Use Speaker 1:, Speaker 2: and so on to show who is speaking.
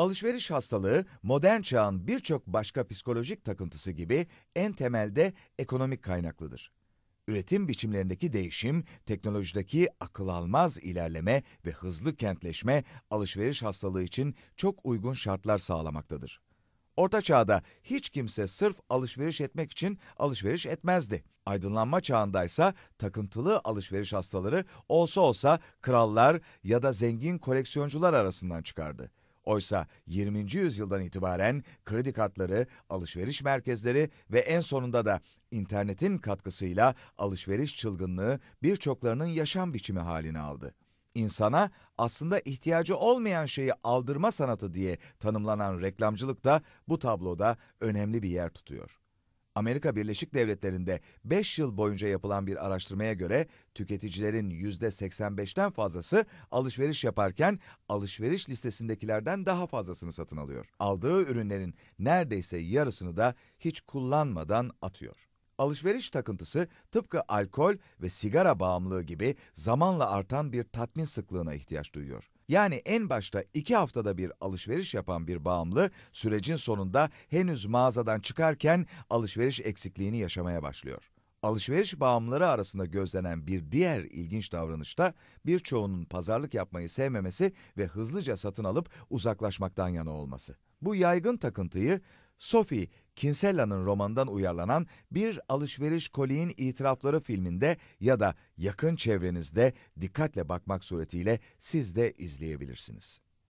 Speaker 1: Alışveriş hastalığı modern çağın birçok başka psikolojik takıntısı gibi en temelde ekonomik kaynaklıdır. Üretim biçimlerindeki değişim, teknolojideki akıl almaz ilerleme ve hızlı kentleşme alışveriş hastalığı için çok uygun şartlar sağlamaktadır. Orta çağda hiç kimse sırf alışveriş etmek için alışveriş etmezdi. Aydınlanma çağındaysa takıntılı alışveriş hastaları olsa olsa krallar ya da zengin koleksiyoncular arasından çıkardı. Oysa 20. yüzyıldan itibaren kredi kartları, alışveriş merkezleri ve en sonunda da internetin katkısıyla alışveriş çılgınlığı birçoklarının yaşam biçimi halini aldı. İnsana aslında ihtiyacı olmayan şeyi aldırma sanatı diye tanımlanan reklamcılık da bu tabloda önemli bir yer tutuyor. Amerika Birleşik Devletleri'nde 5 yıl boyunca yapılan bir araştırmaya göre tüketicilerin %85'ten fazlası alışveriş yaparken alışveriş listesindekilerden daha fazlasını satın alıyor. Aldığı ürünlerin neredeyse yarısını da hiç kullanmadan atıyor. Alışveriş takıntısı tıpkı alkol ve sigara bağımlılığı gibi zamanla artan bir tatmin sıklığına ihtiyaç duyuyor. Yani en başta iki haftada bir alışveriş yapan bir bağımlı sürecin sonunda henüz mağazadan çıkarken alışveriş eksikliğini yaşamaya başlıyor. Alışveriş bağımlıları arasında gözlenen bir diğer ilginç davranış da birçoğunun pazarlık yapmayı sevmemesi ve hızlıca satın alıp uzaklaşmaktan yana olması. Bu yaygın takıntıyı Sophie Kinsella'nın romanından uyarlanan Bir Alışveriş Koliğin İtirafları filminde ya da yakın çevrenizde dikkatle bakmak suretiyle siz de izleyebilirsiniz.